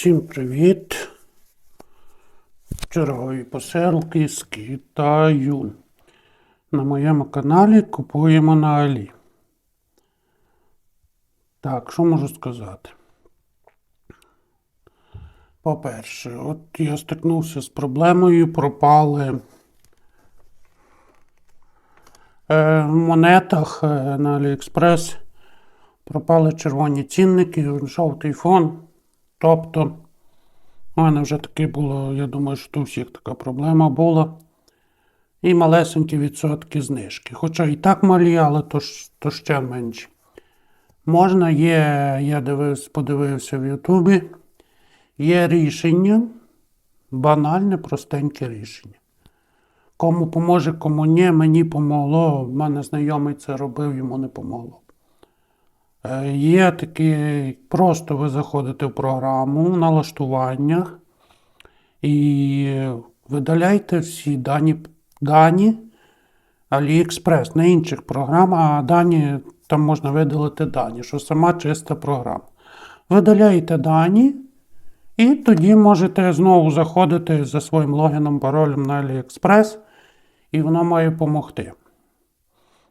Всім привіт! Чергові посилки з Китаю. На моєму каналі купуємо на Алі. Так, що можу сказати? По-перше, от я стикнувся з проблемою, пропали е, в монетах е, на Аліекспрес. Пропали червоні цінники, жовтий фон. Тобто, у мене вже таке було, я думаю, що у всіх така проблема була. І малесенькі відсотки знижки. Хоча і так малі, але то, то ще менші. Можна, є, я дивився, подивився в Ютубі. Є рішення, банальне, простеньке рішення. Кому поможе, кому ні, мені помогло. В мене знайомий це робив, йому не помогло. Е, Є такі, просто ви заходите в програму в налаштуваннях і видаляйте всі дані, дані AliExpress, не інших програм, а дані, там можна видалити дані, що сама чиста програма. Видаляєте дані, і тоді можете знову заходити за своїм логіном, паролем на AliExpress, і воно має допомогти.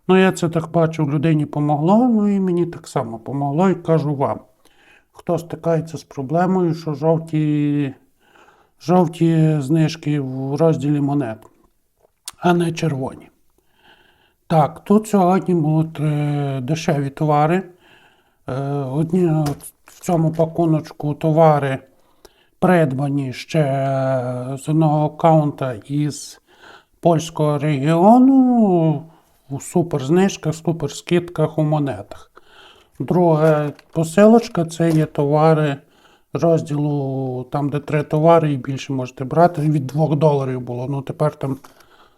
Ну, я це так бачу, людині помогло, ну і мені так само помогло, і кажу вам. Хто стикається з проблемою, що жовті, жовті знижки в розділі монет, а не червоні. Так, тут сьогодні будуть е, дешеві товари. Е, одні в цьому пакуночку товари придбані ще е, з одного аккаунта із польського регіону у суперзнижках, суперскидках у монетах. Друга посилочка це є товари розділу, там, де три товари і більше можете брати. Від 2 доларів було. Ну тепер там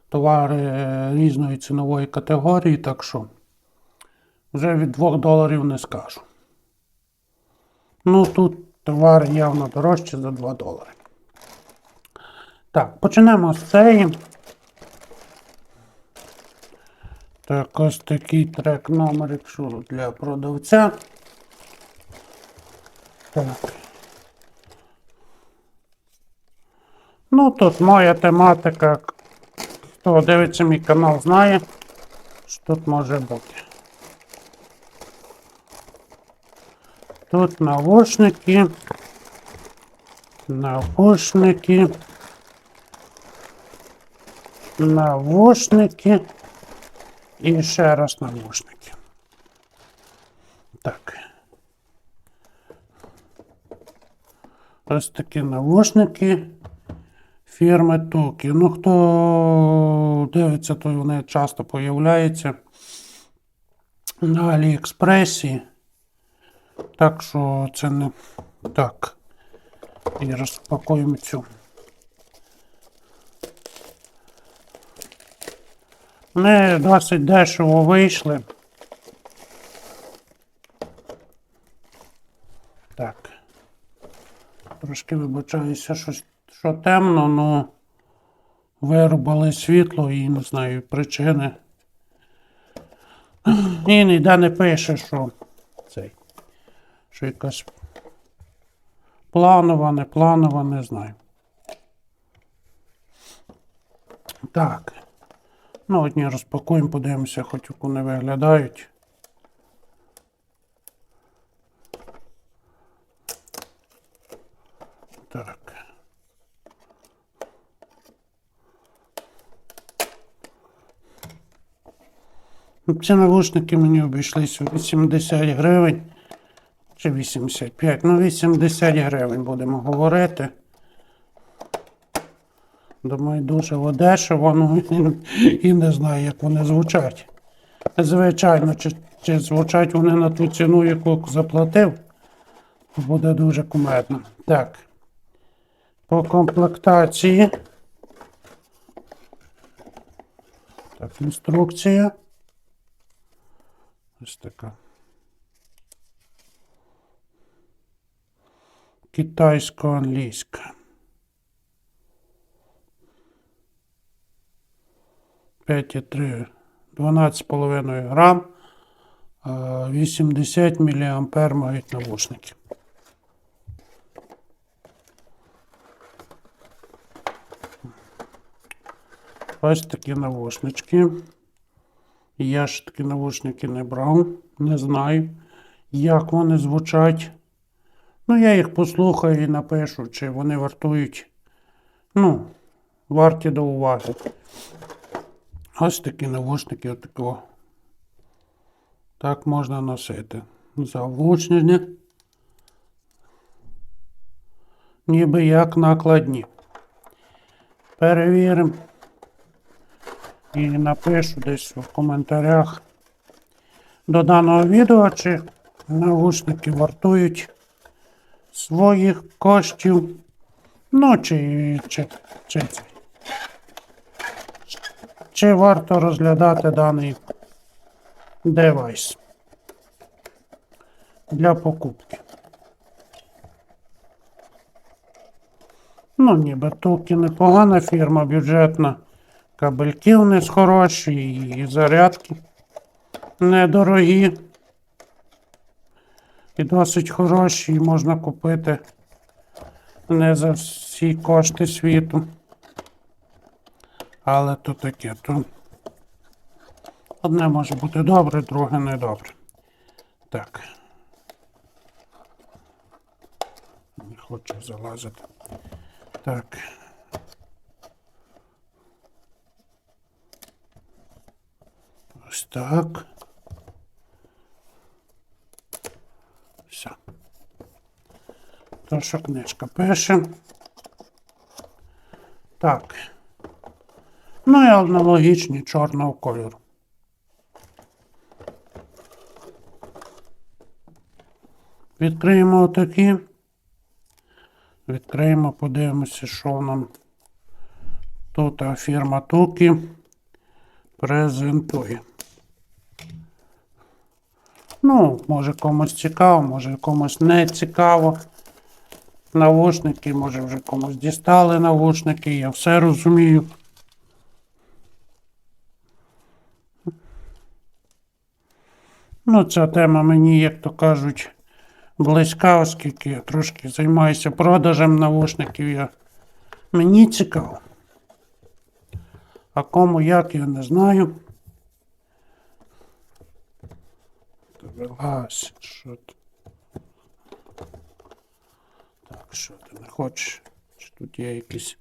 товари е, різної цінової категорії, так що вже від 2 доларів не скажу. Ну тут товари явно дорожчі за 2 долари. Так, почнемо з цієї. Так, ось такий трек номер, якщо для продавця. Так. Ну, тут моя тематика. Хто дивиться мій канал, знає, що тут може бути. Тут навушники. Навушники. Навушники. І ще раз навушники. Так. Ось такі навушники фірми Тукі. Ну, хто дивиться, то вони часто появляються на Аліекспресі. Так що це не так. І розпакуємо цю. Вони досить дешево вийшли. Так. Трошки вибачаюся, що, що темно, ну вирубали світло і не знаю причини. І ніде не пише, що цей. Що якась планова, не планова, не знаю. Так. Ну, одні розпакуємо, подивимося, хоч як вони виглядають. Так. Ну, Ці навушники мені обійшлися у 80 гривень. Чи 85? Ну, 80 гривень будемо говорити. Думаю, дуже дешево, ну і, і не знаю, як вони звучать. Звичайно, чи, чи звучать вони на ту ціну, яку заплатив, буде дуже кумедно. Так. По комплектації. Так, інструкція. Ось така. Китайсько-англійська. 12,5 грам, е, 80 мА мають навушники. Ось такі навушнички. Я ж такі навушники не брав, не знаю, як вони звучать. Ну, я їх послухаю і напишу, чи вони вартують, ну, варті до уваги. Ось такі навушники отакого. Так можна носити. Завучнення. Ніби як накладні. Перевіримо. І напишу десь в коментарях до даного відео, чи навушники вартують своїх коштів. Ну, чи, чи, чи, чи, варто розглядати даний девайс для покупки. Ну, ніби туки непогана фірма, бюджетна. Кабельки у них хороші і зарядки недорогі. І досить хороші, і можна купити не за всі кошти світу. Але то таке, то одне може бути добре, друге не добре. Так. Не хочу залазити. Так. Ось так. Все. То, що книжка пише. Так. Ну і аналогічні чорного кольору. Відкриємо отакі. Відкриємо, подивимося, що нам тут фірма Туки презентує. Ну, може комусь цікаво, може комусь не цікаво. Навушники, може вже комусь дістали навушники, я все розумію. Ну, ця тема мені, як то кажуть, близька, оскільки я трошки займаюся продажем навушників. Я... Мені цікаво. А кому як, я не знаю. Та що ти? Так, що ти не хочеш? Чи тут є якісь?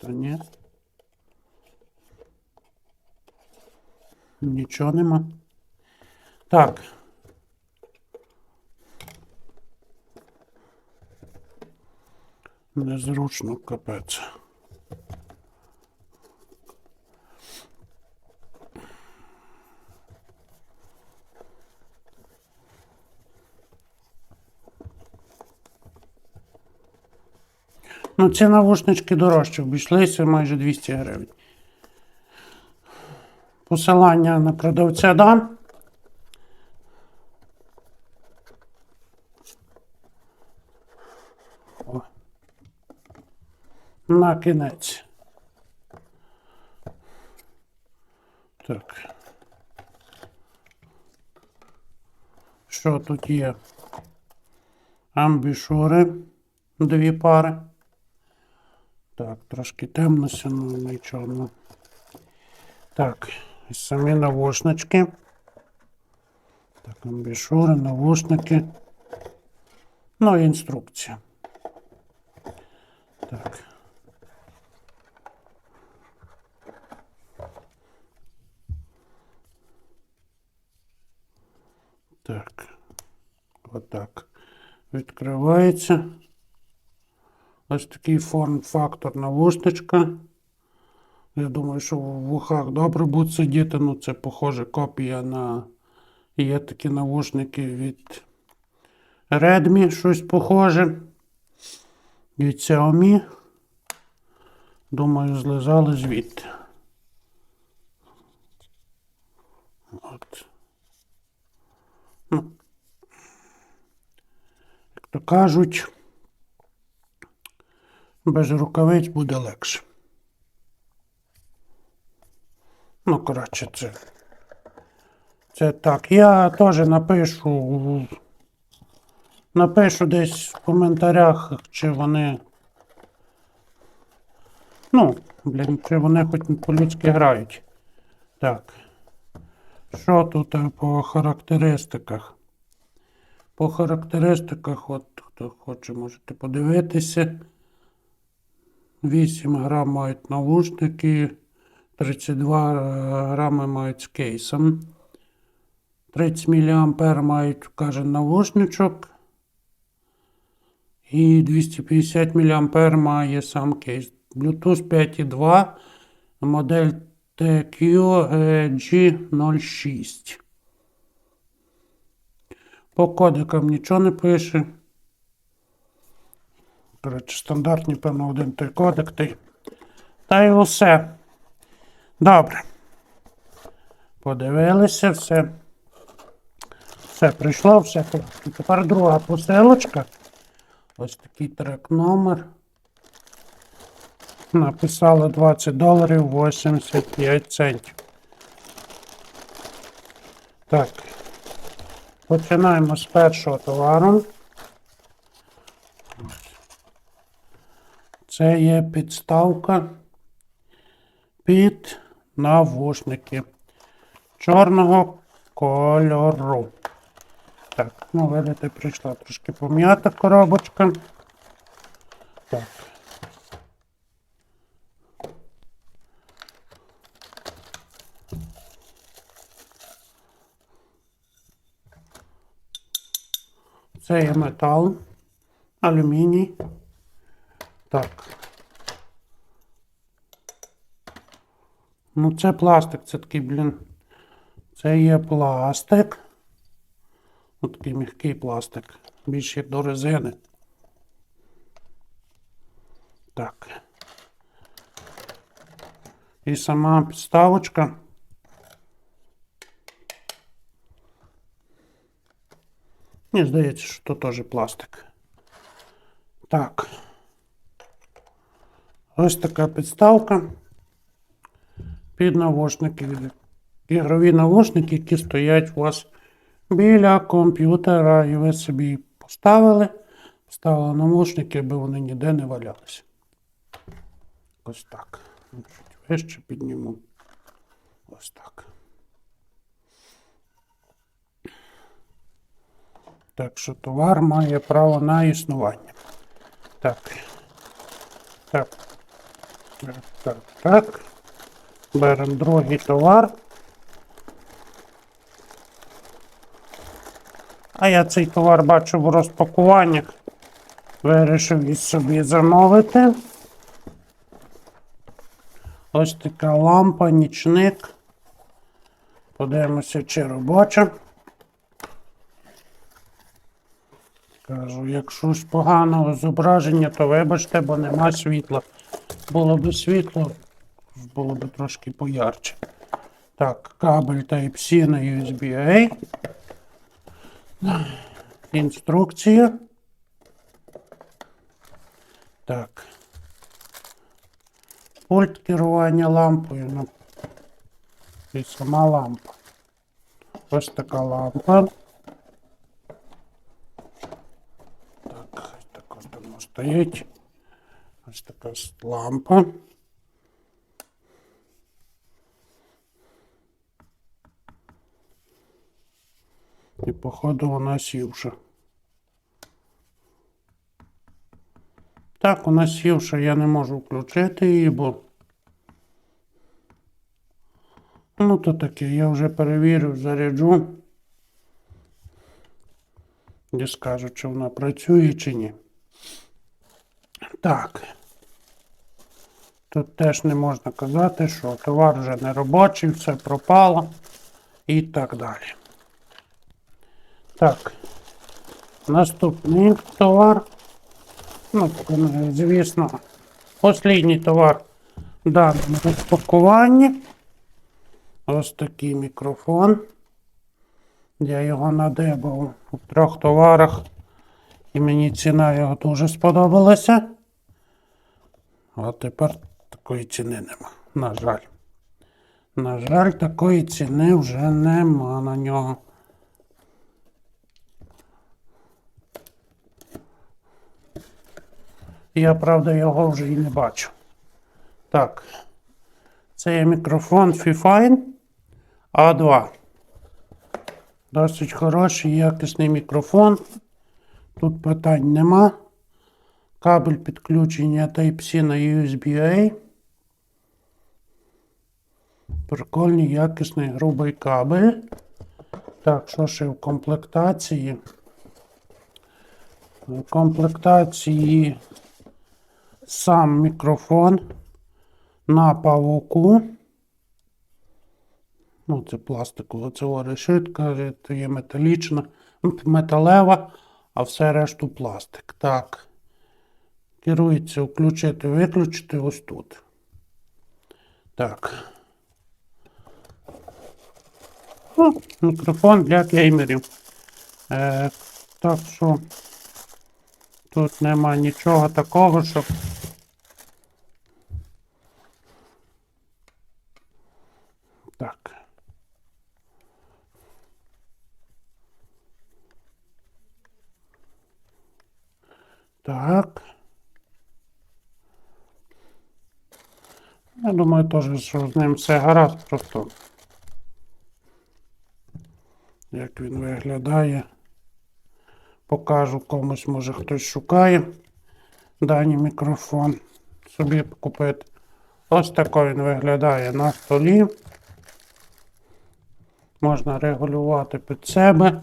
Та ні. Нічого нема. Так. Незручно капець. Ну, ці навушнички дорожче обійшлися майже 200 гривень. Посилання на продавця дам. На кінець. Так. Що тут є? Амбішури. Дві пари. Так, трошки темно, ну нічого. ну. Так, самі навушнички. Так, амбішури, навушники. Ну, і інструкція. Так. Отак. Відкривається. Ось такий форм-фактор навушничка. Я думаю, що в вухах добре буде сидіти. Ну, це похоже копія на. Є такі навушники від Redmi, щось похоже. Від Xiaomi. Думаю, злизали звідти. От. Ну. Як то кажуть, без рукавиць буде легше. Ну, коротше, це. Це так. Я теж напишу. Напишу десь в коментарях, чи вони. Ну, Блін, чи вони хоч по-людськи грають. Так. Що тут е, по характеристиках? По характеристиках, от хто хоче, можете подивитися. 8 грам мають навушники, 32 грами мають з кейсом. 30 мА мають кожен навушничок. І 250 мА має сам кейс. Bluetooth 5.2, модель TQ-G06. По кодикам нічого не пише. Коротше, стандартні, певно, один той кодек. Той. Та й усе. Добре. Подивилися, все. Все прийшло, все. Тепер друга посилочка. Ось такий трек номер. Написали 20 доларів 85 центів. Так. Починаємо з першого товару. Це є підставка під навушники чорного кольору. Так, ну видите, прийшла трошки пом'ята коробочка. Це є метал, алюміній. Так. Ну, це пластик, це такий, блін. Це є пластик. Ось такий м'який пластик. Більше до резини. Так. І сама підставочка. Мені здається, що то теж пластик. Так. Ось така підставка під навушники. Ігрові навушники, які стоять у вас біля комп'ютера, і ви собі поставили, поставили навушники, аби вони ніде не валялися. Ось так. Чуть вище підніму. Ось так. Так що товар має право на існування. Так. Так. Так, так, так. Беремо другий товар. А я цей товар бачу в розпакуваннях. Вирішив і собі замовити. Ось така лампа, нічник. Подивимося, чи робоча. Кажу, якщо ж поганого зображення, то вибачте, бо нема світла. Було б світло, було б трошки поярче. Так, кабель Type-C на USB-A. Інструкція. Так. Пульт керування лампою. Ну, і сама лампа. Ось така лампа. Так, так ось. Ось така лампа. І походу вона сівша. Так, вона сівша, я не можу включити її, бо. Ну, то таке, я вже перевірив, заряджу. І скажу, чи вона працює чи ні. Так. Тут теж не можна казати, що товар вже не робочий, все пропало і так далі. Так. Наступний товар. Ну, звісно, останній товар в даному розпакуванні. Ось такий мікрофон. Я його надебав у трьох товарах. І мені ціна його дуже сподобалася. А тепер такої ціни нема. На жаль. На жаль, такої ціни вже нема на нього. Я, правда, його вже і не бачу. Так. Це є мікрофон Fifine A2. Досить хороший, якісний мікрофон. Тут питань нема. Кабель підключення Type-C на USB-A. Прикольний, якісний грубий кабель. Так, що ще в комплектації? В комплектації сам мікрофон на павуку. Ну, це пластикова, це решітка, це є металічна, металева, а все решту пластик. Так. Керується включити, виключити ось тут. Так. О, мікрофон для геймерів. Е, так що тут нема нічого такого, щоб. Так. Так. Я думаю, теж, що з ним все гаразд, просто як він виглядає. Покажу комусь, може хтось шукає даний мікрофон. Собі купити. Ось тако він виглядає на столі. Можна регулювати під себе.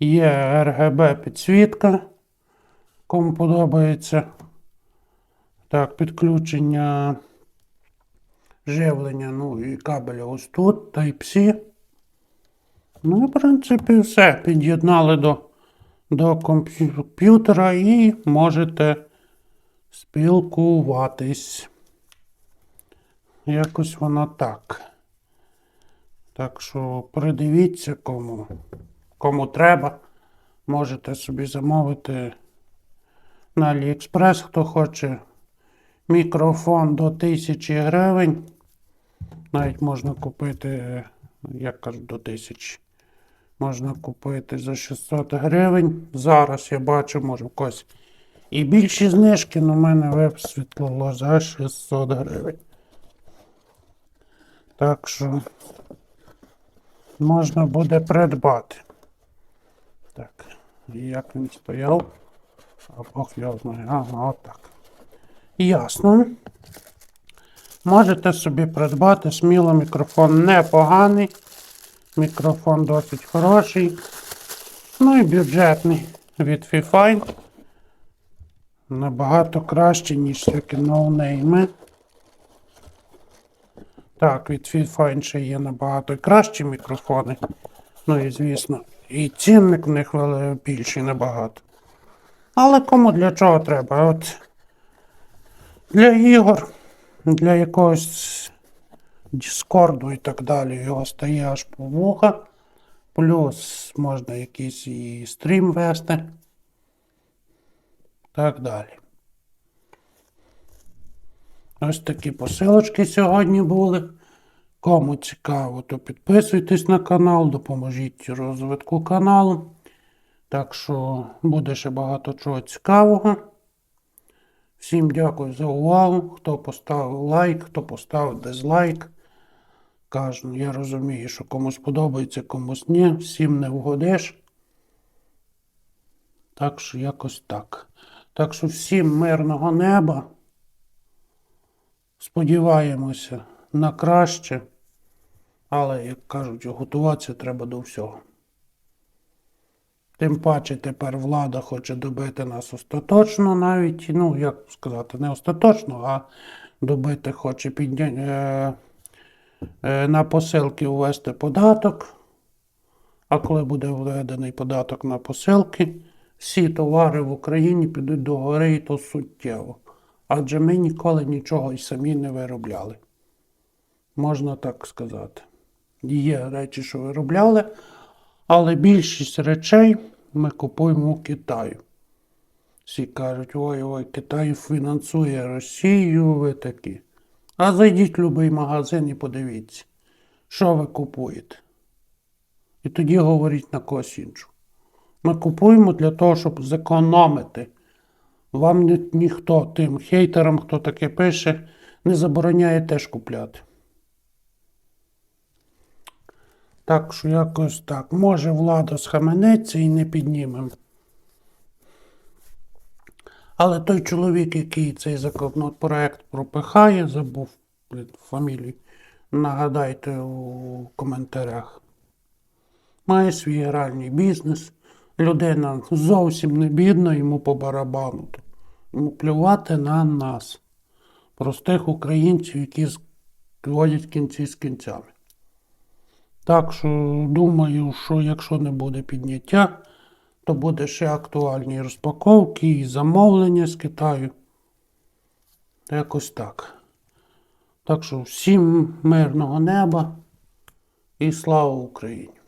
Є RGB підсвітка. Кому подобається. Так, підключення живлення, ну і кабеля ось тут, Type-C. Ну, в принципі, все. Під'єднали до, до комп'ютера і можете спілкуватись. Якось воно так. Так що придивіться, кому, кому треба. Можете собі замовити на AliExpress, хто хоче мікрофон до 1000 гривень. Навіть можна купити, як кажуть, до 1000. Можна купити за 600 гривень. Зараз я бачу, може в когось і більші знижки, але в мене висвітлило за 600 гривень. Так що можна буде придбати. Так, як він стояв? А Бог його. Ага, отак. Ясно. Можете собі придбати сміло мікрофон непоганий. Мікрофон досить хороший. Ну і бюджетний від Fifine. Набагато краще, ніж всякі ноунейми. Так, від Fifine ще є набагато кращі мікрофони. Ну і звісно, і цінник в них більший набагато. Але кому для чого треба? От для ігор, для якогось Діскорду і так далі. Його стає аж по вуха. Плюс можна якийсь і стрім вести. Так далі. Ось такі посилочки сьогодні були. Кому цікаво, то підписуйтесь на канал, допоможіть розвитку каналу. Так що буде ще багато чого цікавого. Всім дякую за увагу. Хто поставив лайк, хто поставив дизлайк. Кажу, я розумію, що комусь подобається, комусь ні. Всім не вгодиш. Так що якось так. Так що всім мирного неба. Сподіваємося на краще. Але, як кажуть, готуватися треба до всього. Тим паче тепер влада хоче добити нас остаточно навіть, ну, як сказати, не остаточно, а добити хоче підня... е... е, на посилки ввести податок. А коли буде введений податок на посилки, всі товари в Україні підуть до гори і то суттєво. Адже ми ніколи нічого і самі не виробляли. Можна так сказати. Є речі, що виробляли, але більшість речей ми купуємо у Китаю. Всі кажуть, ой-ой, Китай фінансує Росію, ви такі. А зайдіть в будь-який магазин і подивіться, що ви купуєте. І тоді говоріть на когось іншого. Ми купуємо для того, щоб зекономити. Вам ні, ніхто тим хейтерам, хто таке пише, не забороняє теж купляти. Так що якось так. Може влада схаменеться і не піднімемо. Але той чоловік, який цей законопроект пропихає, забув блін, фамілію, нагадайте у коментарях. Має свій гральний бізнес. Людина зовсім не бідна, йому по барабану. Йому плювати на нас, простих українців, які зводять кінці з кінцями. Так що думаю, що якщо не буде підняття, то буде ще актуальні розпаковки і замовлення з Китаю. Якось так. Так що всім мирного неба і слава Україні!